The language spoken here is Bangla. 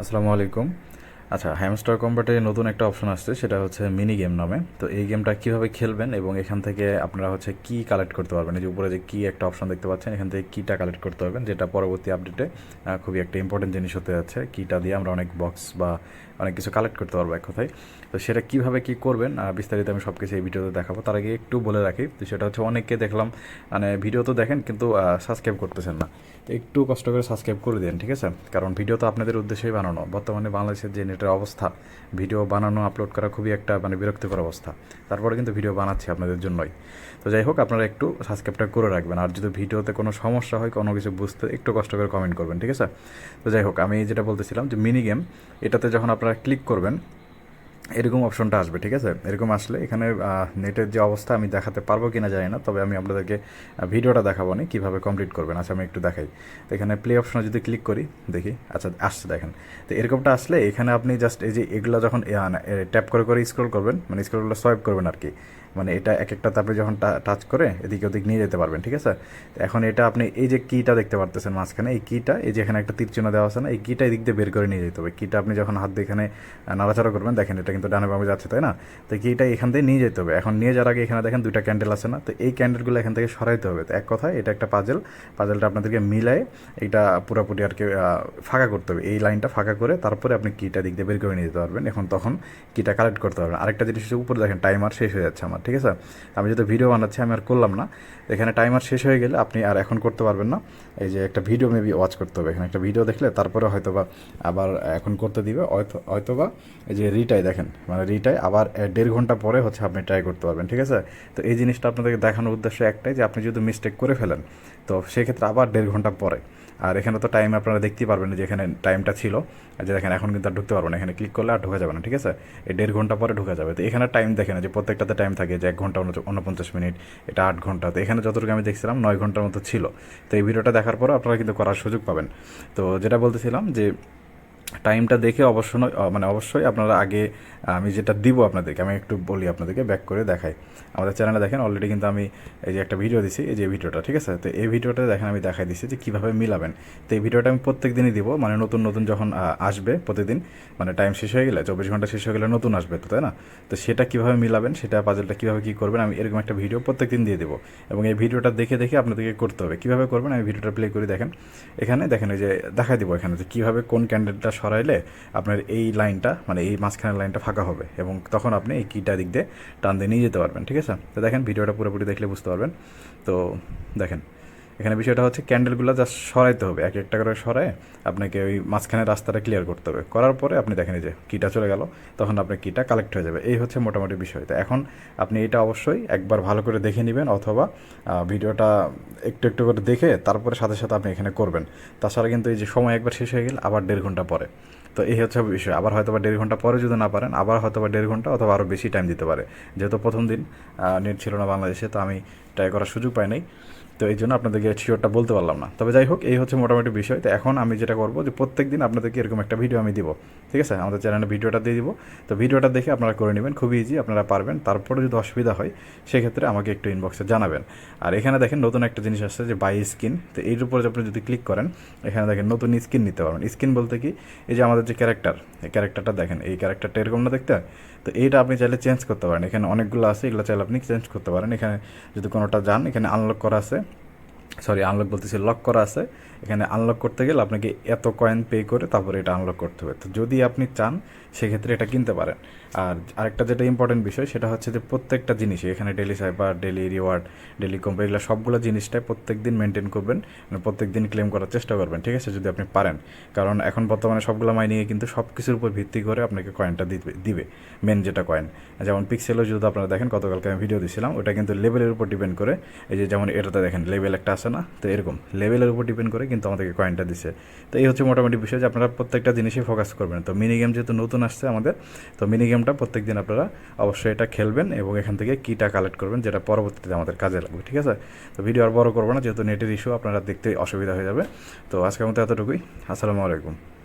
আসসালামু আলাইকুম। আচ্ছা হ্যামস্টার কম্বাটে নতুন একটা অপশন আসছে, সেটা হচ্ছে মিনি গেম নামে। তো এই গেমটা কীভাবে খেলবেন এবং এখান থেকে আপনারা হচ্ছে কি কালেক্ট করতে পারবেন? এই যে উপরে যে কী একটা অপশন দেখতে পাচ্ছেন, এখান থেকে কীটা কালেক্ট করতে পারবেন, যেটা পরবর্তী আপডেটে খুবই একটা ইম্পর্টেন্ট জিনিস হতে যাচ্ছে। কীটা দিয়ে আমরা অনেক বক্স বা অনেক কিছু কালেক্ট করতে পারব এক কথায়। তো সেটা কীভাবে কী করবেন বিস্তারিত আমি সব কিছু এই ভিডিওতে দেখাবো। তার আগে একটু বলে রাখি, তো সেটা হচ্ছে অনেককে দেখলাম মানে ভিডিও তো দেখেন কিন্তু সাবস্ক্রাইব করতেছেন না। একটু কষ্ট করে সাবস্ক্রাইব করে দিন ঠিক আছে? কারণ ভিডিও তো আপনাদের উদ্দেশ্যেই বানানো। বর্তমানে বাংলাদেশের যে নেটের অবস্থা। ভিডিও বানানো আপলোড করা খুবই একটা মানে বিরক্তিকর অবস্থা। তারপরে কিন্তু ভিডিও বানাচ্ছি আপনাদের জন্যই। তো যাই হোক, আপনারা একটু সাবস্ক্রাইবটা করে রাখবেন। আর যদি ভিডিওতে কোনো সমস্যা হয়, কোনো কিছু বুঝতে, একটু কষ্ট করে কমেন্ট করবেন, ঠিক আছে? তো যাই হোক, আমি যেটা বলতেছিলাম যে মিনি গেম এটাতে যখন আপনারা ক্লিক করবেন এরকম অপশনটা আসবে, ঠিক আছে? এরকম আসলে এখানে নেটের যে অবস্থা আমি দেখাতে পারব কিনা জানি না, তবে আমি আপনাদেরকে ভিডিওটা দেখাবো না কীভাবে কমপ্লিট করবেন। আচ্ছা আমি একটু দেখাই। তো এখানে প্লে অপশনে যদি ক্লিক করি, দেখি। আচ্ছা আসছে, দেখেন। তো এরকমটা আসলে এখানে আপনি জাস্ট এই যে এগুলো যখন ট্যাপ করে করে স্ক্রল করবেন মানে স্ক্রলগুলো সোয়াইপ করবেন আর কি। মানে এটা এক একটা তারপরে যখন টাচ করে, এদিকে ওদিক নিয়ে যেতে পারবেন, ঠিক আছে? এখন এটা আপনি এই যে কিটা দেখতে পারতেছেন মাঝখানে, এই কিটা এই যে এখানে একটা তীর চিহ্ন দেওয়া আছে না, এই কিটা এদিক দিয়ে বের করে নিয়ে যেতে হবে। কিটা আপনি যখন হাত দিয়ে এখানে নাড়াচাড়া করবেন, দেখেন এটা কিন্তু ডানে বামে যাচ্ছে, তাই না? তো কিটা এখান থেকে নিয়ে যেতে হবে। এখন নিয়ে যাওয়ার আগে এখানে দেখেন দুইটা ক্যান্ডেল আছে না, তো এই ক্যান্ডেলগুলো এখান থেকে সরাইতে হবে। তো এক কথায় এটা একটা পাজেল পাজেলটা আপনাদেরকে মিলায় এটা পুরোপুরি আর কি ফাঁকা করতে হবে। এই লাইনটা ফাঁকা করে তারপরে আপনি কিটা দিক দিয়ে বের করে নিয়ে যেতে পারবেন। এখন তখন কিটা কালেক্ট করতে পারবেন। আরেকটা জিনিস উপরে দেখেন টাইমার শেষ হয়ে যাচ্ছে আমার ঠিক আছে? আমি যেহেতু ভিডিও বানাচ্ছি, আমি আর করলাম না। এখানে টাইমার শেষ হয়ে গেলে আপনি আর এখন করতে পারবেন না। এই যে একটা ভিডিও মেবি ওয়াচ করতে হবে। এখানে একটা ভিডিও দেখলে তারপরে হয়তোবা আবার এখন করতে দিবে। হয়তো হয়তো এই যে রিটাই দেখেন মানে রিটাই আবার দেড় ঘণ্টা পরে হচ্ছে আপনি ট্রাই করতে পারবেন, ঠিক আছে? তো এই জিনিসটা আপনাদেরকে দেখানোর উদ্দেশ্য একটাই যে আপনি যদি মিস্টেক করে ফেলেন, তো সেক্ষেত্রে আবার দেড় ঘণ্টা পরে। আর এখানে তো টাইম আপনারা দেখতেই পারবেন যে এখানে টাইমটা ছিল। যে দেখেন, এখন কিন্তু আর ঢুকতে পারবেন না। এখানে ক্লিক করলে আর ঢোকা যাবে না, ঠিক আছে? এই দেড় ঘণ্টা পরে ঢোকা যাবে। তো এখানে টাইম দেখে না যে প্রত্যেকটাতে টাইম থাকে যে এক ঘণ্টা উনপঞ্চাশ মিনিট এটা আট ঘণ্টা। তো এখানে যতটুকু আমি দেখছিলাম, নয় ঘণ্টার মতো ছিল। তো এই ভিডিওটা দেখার পরে আপনারা কিন্তু করার সুযোগ পাবেন। তো যেটা বলতেছিলাম যে টাইমটা দেখে অবশ্য মানে অবশ্যই আপনারা আগে, আমি যেটা দিব আপনাদেরকে, আমি একটু বলি আপনাদেরকে ব্যাক করে দেখাই। আমাদের চ্যানেলে দেখেন অলরেডি কিন্তু আমি এই যে একটা ভিডিও দিছি, এই যে ভিডিওটা ঠিক আছে? তো এই ভিডিওটা দেখেন, আমি দেখাই দিচ্ছি যে কীভাবে মিলাবেন। তো এই ভিডিওটা আমি প্রত্যেক দিনই দিব মানে নতুন নতুন যখন আসবে প্রতিদিন মানে টাইম শেষ হয়ে গেলে, চব্বিশ ঘণ্টা শেষ হয়ে গেলে নতুন আসবে তো, তাই না? তো সেটা কীভাবে মিলাবেন, সেটা পাজলটা কীভাবে কী করবেন, আমি এরকম একটা ভিডিও প্রত্যেক দিন দিয়ে দেবো। এবং এই ভিডিওটা দেখে দেখে আপনাদেরকে করতে হবে। কীভাবে করবেন, আমি ভিডিওটা প্লে করে দেখেন। এখানে দেখেন, এই যে দেখাই দিব এখানে যে কীভাবে কোন ক্যান্ডেলটা সরাইলে আপনার এই লাইনটা মানে এই মাঝখানের লাইনটা ফাঁকা হবে এবং তখন আপনি এই কিটা দিক দিয়ে টান দিয়ে নিয়ে যেতে পারবেন, ঠিক আছে? তো দেখেন, ভিডিওটা পুরোপুরি দেখলে বুঝতে পারবেন। তো দেখেন এখানে বিষয়টা হচ্ছে ক্যান্ডেলগুলো জাস্ট সরাইতে হবে, এক একটা করে সরায় আপনাকে ওই মাঝখানে রাস্তাটা ক্লিয়ার করতে হবে। করার পরে আপনি দেখেন যে কিটা চলে গেল, তখন আপনার কিটা কালেক্ট হয়ে যাবে। এই হচ্ছে মোটামুটি বিষয়। তো এখন আপনি এটা অবশ্যই একবার ভালো করে দেখে নেবেন অথবা ভিডিওটা একটু একটু করে দেখে তারপরে সাথে সাথে আপনি এখানে করবেন। তাছাড়া কিন্তু এই যে সময় একবার শেষ হয়ে গেলে আবার দেড় ঘণ্টা পরে। তো এই হচ্ছে বিষয়। আবার হয়তো বা দেড় ঘণ্টা পরে যদি না পারেন, আবার হয়তো বা দেড় ঘণ্টা অথবা আরও বেশি টাইম দিতে পারে। যেহেতু প্রথম দিন নেট ছিল না বাংলাদেশে, তো আমি ট্রাই করার সুযোগ পাই নাই। তো এই জন্য আপনাদেরকে শিওরটা বলতে পারলাম না। তবে যাই হোক, এই হচ্ছে মোটামুটি বিষয়। তো এখন আমি যেটা করব যে প্রত্যেক দিন আপনাদেরকে এরকম একটা ভিডিও আমি দিব, ঠিক আছে? আমাদের চ্যানেলে ভিডিওটা দিয়ে দিব। তো ভিডিওটা দেখে আপনারা করে নেবেন, খুবই ইজি আপনারা পারবেন। তারপরে যদি অসুবিধা হয়, সেক্ষেত্রে আমাকে একটু ইনবক্সে জানাবেন। আর এখানে দেখেন নতুন একটা জিনিস আসছে যে বাই স্কিন তো এর উপরে আপনি যদি ক্লিক করেন, এখানে দেখেন নতুন স্কিন নিতে পারবেন। স্কিন বলতে কি? এই যে আমাদের যে ক্যারেক্টার এই ক্যারেক্টারটা দেখেন। এই ক্যারেক্টারটা এরকম না দেখতে? তো এইটা আপনি চাইলে চেঞ্জ করতে পারেন। এখানে অনেকগুলো আছে, এগুলো চাইলে আপনি চেঞ্জ করতে পারেন। এখানে যদি কোনোটা যান, এখানে আনলক করা আছে। সরি আনলক বলতেছি লক করা আছে। এখানে আনলক করতে গেলে আপনাকে এত কয়েন পে করে তারপরে এটা আনলক করতে হবে। তো যদি আপনি চান, সেক্ষেত্রে এটা কিনতে পারেন। আর আরেকটা যেটা ইম্পর্টেন্ট বিষয়, সেটা হচ্ছে যে প্রত্যেকটা জিনিসই, এখানে daily cipher daily reward daily combo এগুলো সবগুলো জিনিসটাই প্রত্যেক দিন মেনটেন করবেন মানে প্রত্যেক দিন ক্লেম করার চেষ্টা করবেন, ঠিক আছে? যদি আপনি পারেন। কারণ এখন বর্তমানে সবগুলো মাইনিংয়ে কিন্তু সব কিছুর উপর ভিত্তি করে আপনাকে কয়েনটা দিবে দিবে মেন যেটা কয়েন যেমন পিক্সেলও যদি আপনারা দেখেন, গতকালকে আমি ভিডিও দিয়েছিলাম ওটা কিন্তু লেভেলের উপর ডিপেন্ড করে, এই যে যেমন এটাতে দেখেন লেভেল একটা আছে না? তো এরকম লেভেলের উপর ডিপেন্ড করে কিন্তু আমাদেরকে কয়েনটা দিছে। তো এই হচ্ছে মোটামুটি বিষয় যে আপনারা প্রত্যেকটা জিনিসই ফোকাস করবেন। তো মিনি গেম যেহেতু নতুন আসছে আমাদের, তো মিনি গেমটা প্রত্যেক দিন আপনারা অবশ্যই এটা খেলবেন এবং এখান থেকে কিটা কালেক্ট করবেন যেটা পরবর্তীতে আমাদের কাজে লাগবে, ঠিক আছে? তো ভিডিও আর বড় করব না, যেহেতু নেটের ইস্যু আপনারা দেখতে অসুবিধা হয়ে যাবে। তো আজকের মতো এতটুকুই। আসসালামু আলাইকুম।